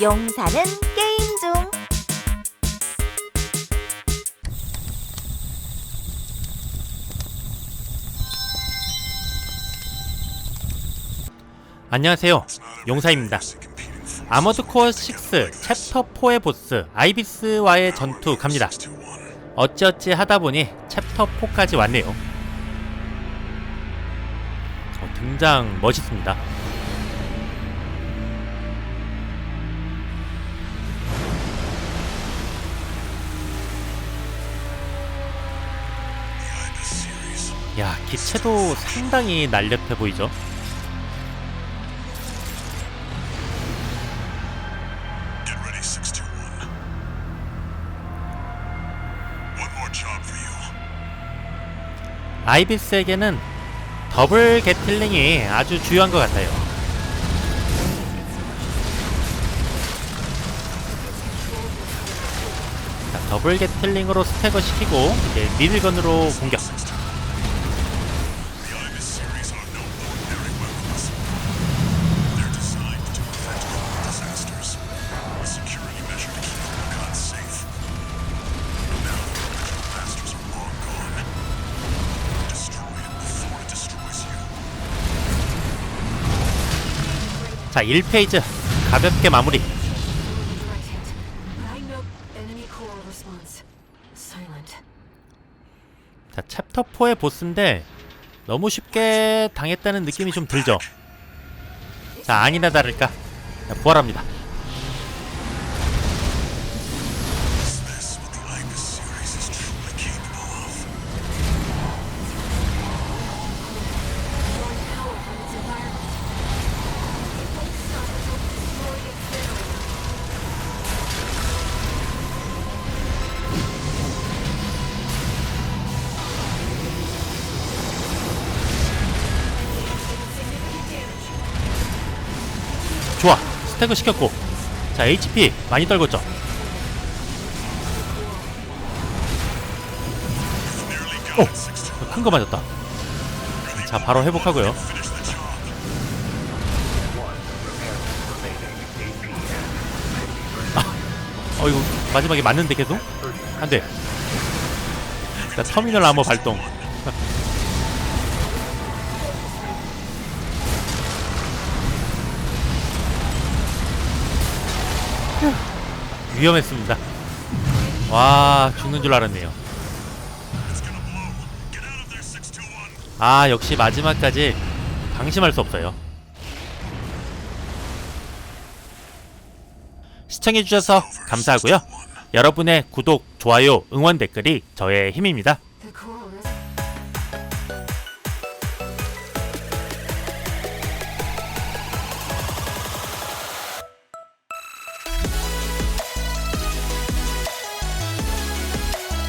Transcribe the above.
용사는 게임 중. 안녕하세요. 용사입니다. 아머드 코어 6 챕터 4의 보스 아이비스와의 전투 갑니다. 어찌어찌 하다 보니 챕터 4까지 왔네요. 어, 등장 멋있습니다. 야, 기체도 상당히 날렵해 보이죠? Get ready, 621. One more job for you. 아이비스에게는 더블 게틀링이 아주 중요한 것 같아요. 자, 더블 게틀링으로 스택을 시키고 이제 미들건으로 공격. 자, 1페이지 가볍게 마무리. 자, 챕터 4의 보스인데 너무 쉽게 당했다는 느낌이 좀 들죠. 자, 아니나 다를까. 자, 부활합니다. 스택을 시켰고. 자, HP 많이 떨궜죠. 621. 큰거 맞았다. 자, 바로 회복하고요. Job. 어, 이거 마지막에 맞는데 계속? 안 돼. 자, 터미널 아머 발동. 위험했습니다. 와, 죽는 줄 알았네요. It's gonna blow. Get out of there, 621. 아, 역시 마지막까지 방심할 수 없어요. 시청해주셔서 감사하고요. 여러분의 구독, 좋아요, 응원 댓글이 저의 힘입니다. Core